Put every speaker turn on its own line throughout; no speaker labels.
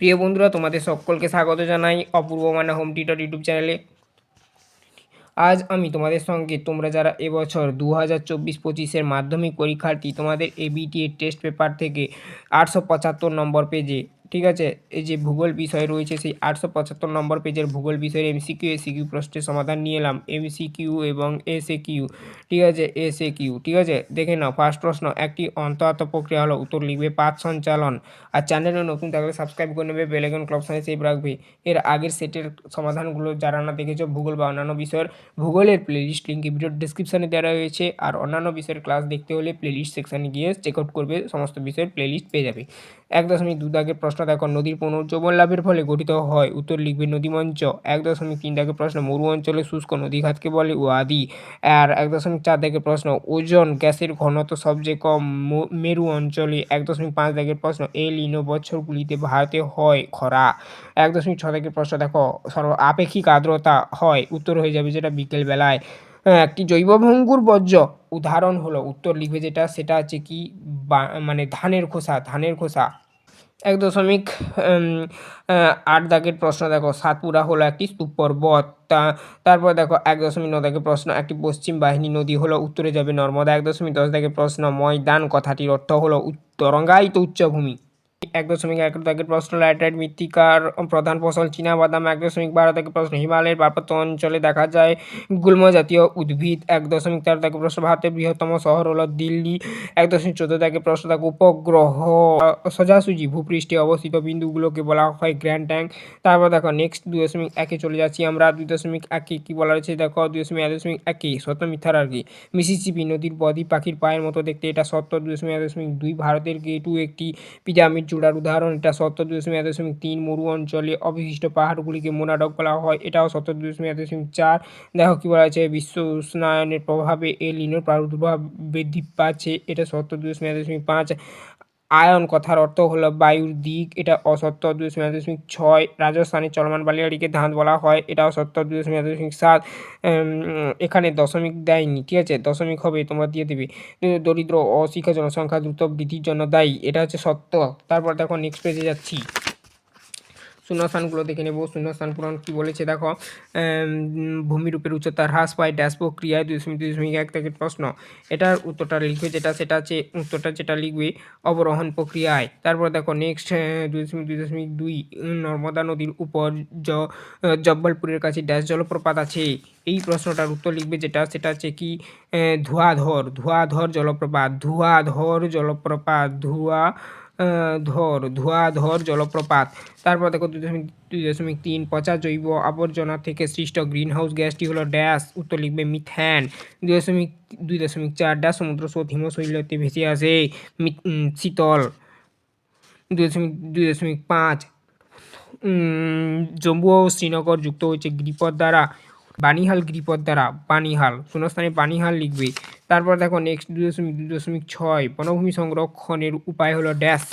প্রিয় বন্ধুরা, তোমাদের সকলকে স্বাগত জানাই অপূর্ব মানা হোম টিউটর ইউটিউব চ্যানেলে। আজ আমি তোমাদের সঙ্গে, তোমরা যারা এবছর দু হাজার চব্বিশ পঁচিশের মাধ্যমিক পরীক্ষার্থী, তোমাদের এবিটিএ টেস্ট পেপার থেকে আটশো পঁচাত্তর নম্বর পেজে ঠিক আছে? এই যে ভূগোল বিষয় রয়েছে, সেই আটশো পঁচাত্তর নম্বর পেজের ভূগোল বিষয়ের এমসিকিউ এসিকিউ প্রশ্নের সমাধান নিয়ে এলাম। এমসিকিউ এবং এসএ কিউ ঠিক আছে? এসএ কিউ ঠিক আছে? দেখে নাও ফার্স্ট প্রশ্ন, একটি অন্তরাত্ম প্রক্রিয়া হলো উত্তর লিখবে পাঁচ সঞ্চালন। আর চ্যানেলে নতুন থাকলে সাবস্ক্রাইব করে নেবে বেলেগন ক্লাব সঙ্গে সেভ রাখবে। এর আগের সেটের সমাধানগুলো যারা না দেখেছ, ভূগোল বা অন্যান্য বিষয়ের ভূগোলের প্লেলিস্ট লিঙ্ক ভিডিওর ডিসক্রিপশানে দেওয়া রয়েছে। আর অন্যান্য বিষয়ের ক্লাস দেখতে হলে প্লেলিস্ট সেকশানে গিয়ে চেক আউট করবে, সমস্ত বিষয়ের প্লেলিস্ট পেয়ে যাবে। এক দশমিক দু দাগের প্রশ্ন দেখো নদীর পুনর্জীবন লাভের ফলে গঠিত হয়। উত্তর লিখবে নদীমঞ্চ। এক দশমিক তিন দাগের প্রশ্ন মরু অঞ্চলে শুষ্ক নদীঘাটকে বলে ওয়াদি আর এক দশমিক চার দাগের প্রশ্ন ওজন গ্যাসের ঘনত্ব সবচেয়ে কম মেরু অঞ্চলে এক দশমিক পাঁচ দাগের প্রশ্ন এল ইনো বছরগুলিতে ভারতে হয় খরা। এক দশমিক ছ দাগের প্রশ্ন দেখো সর্ব আপেক্ষিক আর্দ্রতা হয় উত্তর হয়ে যাবে যেটা বিকেল বেলায় হ্যাঁ, একটি জৈব ভঙ্গুর বর্জ্য উদাহরণ হলো উত্তর লিখবে যেটা সেটা হচ্ছে কি মানে ধানের খোসা ধানের খোসা। এক দশমিক আট দাগের প্রশ্ন দেখো সাতপুরা হলো একটি স্তূপ পর্বত তা, তারপর দেখো, এক দশমিক ন দাগের প্রশ্ন, একটি পশ্চিম বাহিনী নদী হলো উত্তরে যাবে নর্মদা। এক দশমিক দশ দাগের প্রশ্ন, ময়দান। কথাটির অর্থ হলো তরঙ্গায়িত উচ্চভূমি। এক দশমিক এক দাগের প্রশ্ন ল্যাটাইট মৃত্তিকার প্রধান ফসল চীনাবাদাম এক দশমিক বারো দাগের প্রশ্ন, হিমালয়ের পার্বত্য অঞ্চলে দেখা যায় গুল্ম জাতীয় উদ্ভিদ, এক দশমিক তেরো দাগের প্রশ্ন, ভারতের বৃহত্তম শহর হলো দিল্লি, এক দশমিক চোদ্দ দাগের প্রশ্ন দেখো উপগ্রহ সোজাসুজি ভূপৃষ্ঠে অবস্থিত বিন্দুগুলোকে বলা হয় গ্র্যান্ড ট্যাঙ্ক। তারপর দেখো নেক্সট দুই দশমিক একে চলে যাচ্ছি আমরা, দুই দশমিক একে কী বলা রয়েছে দেখো, দুই দশমিক, এক দশমিক একে, সত্য মিথ্যার আর কি। মিসিসিপি নদীর বদ্বীপ পাখির পায়ের মতো দেখতে, এটা সত্য, দুই দশমিক, এক দশমিক দুই ভারতের গেটু একটি পিরামিড চূড়ার উদাহরণ, এটা সত্তর দশমিক এক দশমিক তিন মরু অঞ্চলে অবশিষ্ট পাহাড়গুলিকে মোনাডক বলা হয়। এটাও সত্তর দশমিক এক দশমিক চার। দেখো কী বলা হয়েছে বিশ্ব উষ্ণায়নের প্রভাবে এল নিনোর প্রাদুর্ভাব বৃদ্ধি পাচ্ছে। এটা সত্তর দশমিক এক দশমিক পাঁচ আয়ন কথার অর্থ হলো বায়ুর দিক। এটা অসত্য দুই এক দশমিক ছয়। রাজস্থানের চলমান বালিয়াড়িকে ধান বলা হয়। এটা সত্য দুই এক দশমিক সাত। এখানে দশমিক দেয়নি। ঠিক আছে? দশমিক হবে, তোমরা দিয়ে দেবে। দরিদ্র অশিক্ষা জনসংখ্যা দ্রুত বৃদ্ধির জন্য দায়ী। এটা হচ্ছে সত্য। তারপর দেখো নেক্সট পেজে যাচ্ছি। শূন্যস্থানগুলো দেখে নেব। শূন্যস্থান পূরণ কী বলেছে? দেখো ভূমিরূপের উচ্চতা হ্রাস পায় ড্যাশ প্রক্রিয়ায় দুই দশমিক দুই দশমিক এক থেকে প্রশ্ন। এটার উত্তরটা লিখবে যেটা, সেটা হচ্ছে, উত্তরটা যেটা লিখবে অবরোহণ প্রক্রিয়ায়। তারপর দেখো নেক্সট দুই দশমিক দুই দশমিক দুই নর্মদা নদীর উপর জব্বলপুরের কাছে ড্যাশ জলপ্রপাত আছে। এই প্রশ্নটার উত্তর লিখবে যেটা, সেটা হচ্ছে কি ধোঁয়াধর ধোঁয়াধর জলপ্রপাত ধোঁয়াধর জলপ্রপাত, ধোঁয়া ধর ধোঁয়াধর জলপ্রপাত। তারপর দেখো দুই দশমিক দুই দশমিক তিন, পচা জৈব আবর্জনা থেকে সৃষ্ট গ্রিনহাউস গ্যাসটি হলো ড্যাশ। উত্তর লিখবে মিথ্যান দুই দশমিক দুই দশমিক চার, ড্যাশ সমুদ্র স্রোত হিমশৈলতে ভেসে আসে। শীতল। দুই দশমিক দুই দশমিক পাঁচ। জম্মু ও শ্রীনগর যুক্ত হয়েছে গিরিপথ দ্বারা। বানিহাল গিরিপথ দ্বারা বানিহাল শূন্যস্থানে বানিহাল লিখবে। তারপর দেখো নেক্সট দুই দশমিক দুই দশমিক ছয়, বনভূমি সংরক্ষণের উপায় হলো ড্যাশ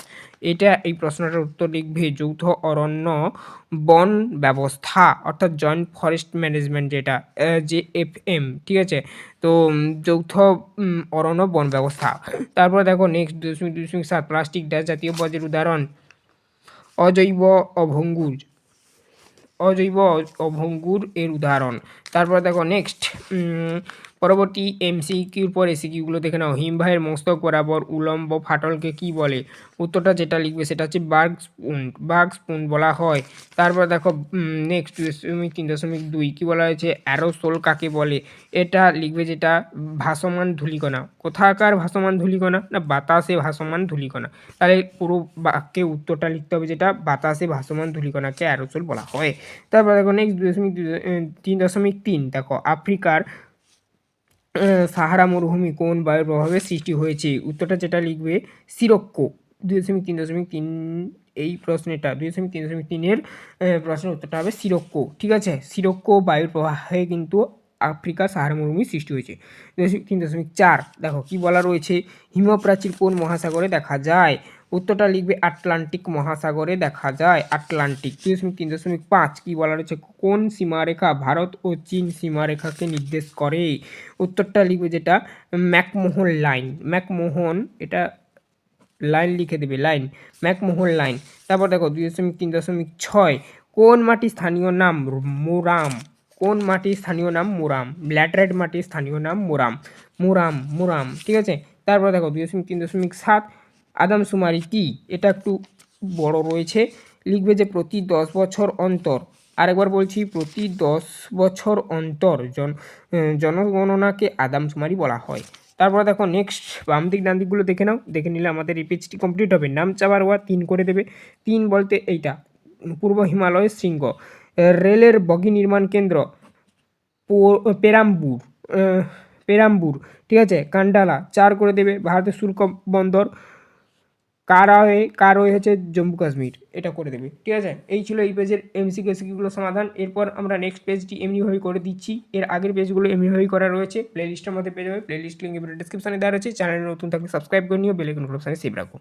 এটা এই প্রশ্নটার উত্তর লিখবে যৌথ অরণ্য বন ব্যবস্থা, অর্থাৎ জয়েন্ট ফরেস্ট ম্যানেজমেন্ট যেটা যে এফ এম, ঠিক আছে? তো যৌথ অরণ্য বন ব্যবস্থা। তারপর দেখো নেক্সট দুই দশমিক দুই দশমিক সাত, প্লাস্টিক ড্যাশ জাতীয় বর্জ্যের উদাহরণ। অজৈব অভঙ্গুর অজৈব অভঙ্গুর এর উদাহরণ। তারপর দেখো নেক্সট পরবর্তী এমসিকিউর পর এসিকিউগুলো দেখে নাও। হিমবাহের মস্তক বরাবর উলম্ব ফাটলকে কি বলে? উত্তরটা যেটা লিখবে সেটা হচ্ছে বার্গ স্পুন বার্গ স্পুন বলা হয়। তারপর দেখো নেক্সট দশমিক তিন, দশমিক দুই, কী বলা হয়েছে? অ্যারোসোল কাকে বলে? এটা লিখবে যেটা ভাসমান ধূলিকণা। কোথাকার ভাসমান ধূলিকণা? না, বাতাসে ভাসমান ধূলিকণা। তাহলে পুরো বাক্যে উত্তরটা লিখতে হবে যেটা বাতাসে ভাসমান ধূলিকণাকে অ্যারোসোল বলা হয়। তারপর দেখো নেক্সট দশমিক তিন, দশমিক তিন। দেখো, আফ্রিকার সাহারা মরুভূমি কোন বায়ুর প্রভাবে সৃষ্টি হয়েছে? উত্তরটা যেটা লিখবে, সিরক্কো। দুই দশমিক তিন দশমিক তিন এই প্রশ্নটা দুই দশমিক তিন দশমিক তিনের প্রশ্নের উত্তরটা হবে সিরক্কো। ঠিক আছে? সিরক্কো বায়ুর প্রবাহে কিন্তু আফ্রিকার সাহারা মরুভূমি সৃষ্টি হয়েছে। দুই তিন দশমিক চার। দেখো, কি বলা রয়েছে? হিমপ্রাচীর কোন মহাসাগরে দেখা যায়? উত্তরটা লিখবে আটলান্টিক মহাসাগরে দেখা যায়। আটলান্টিক দুই দশমিক তিন দশমিক পাঁচ কী বলা রয়েছে? কোন সীমারেখা ভারত ও চীন সীমারেখাকে নির্দেশ করে? উত্তরটা লিখবে যেটা ম্যাকমোহন লাইন। ম্যাকমোহন, এটা লাইন লিখে দেবে, লাইন। McMahon line. তারপর দেখো দুই দশমিক তিন দশমিক ছয়। কোন মাটির স্থানীয় নাম মোরাম? কোন মাটির স্থানীয় নাম মোরাম? ল্যাটেরাইট মাটির স্থানীয় নাম মোরাম। মোরাম মোরাম, ঠিক আছে? তারপর দেখো দুই দশমিক তিন দশমিক সাত। আদমশুমারি কি? এটা একটু বড় রয়েছে। লিখবে যে প্রতি দশ বছর অন্তর। আরেকবার বলছি, প্রতি দশ বছর অন্তর জন জনগণনাকে আদমশুমারি বলা হয়। তারপরে দেখো নেক্সট বাম দিক, ডান দিকগুলো দেখে নাও। দেখে নিলে আমাদের এই পেজটি কমপ্লিট হবে। নাম চাবার ওয়া তিন করে দেবে। তিন বলতে এইটা, পূর্ব হিমালয়ের শৃঙ্গ। রেলের বগি নির্মাণ কেন্দ্র পেরাম্বুর পেরাম্বুর, ঠিক আছে? কান্ডালা, চার করে দেবে। ভারতের শুল্ক বন্দর কারাওয়ে কারোয়ে হচ্ছে জম্মু কাশ্মীর, এটা করে দেবে, ঠিক আছে? এই ছিল এই পেজের এমসি কেসিগুলো সমাধান। এরপর আমরা নেক্সট পেজটি এমনিভাবে করে দিচ্ছি। এর আগের পেজগুলো এমনিভাবেই করা রয়েছে। প্লে লিস্টের মধ্যে পেয়ে যাবে। প্লে লিস্ট লিঙ্ক ডিসক্রিপশনে দেওয়া রয়েছে। চ্যানেল নতুন থাকলে সাবস্ক্রাইব করে নিও। বেলেকন অপশানে সেভ রাখো।